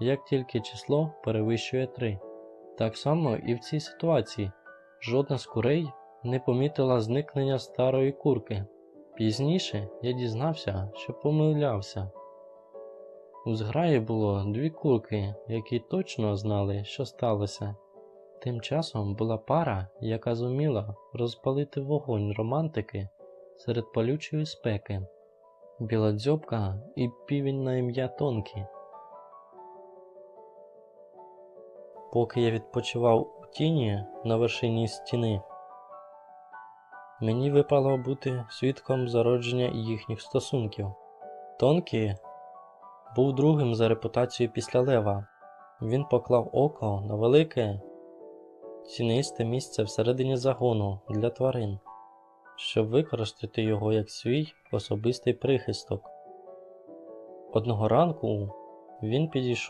як тільки число перевищує 3. Так само і в цій ситуації жодна з курей не помітила зникнення старої курки. Пізніше я дізнався, що помилявся. У зграї було дві курки, які точно знали, що сталося. Тим часом була пара, яка зуміла розпалити вогонь романтики серед палючої спеки. Білодзьобка і півень на ім'я Тонкі. Поки я відпочивав у тіні на вершині стіни, мені випало бути свідком зародження їхніх стосунків. Тонкі був другим за репутацією після Лева. Він поклав око на велике цінисте місце всередині загону для тварин, щоб використати його як свій особистий прихисток. Одного ранку він підійшов.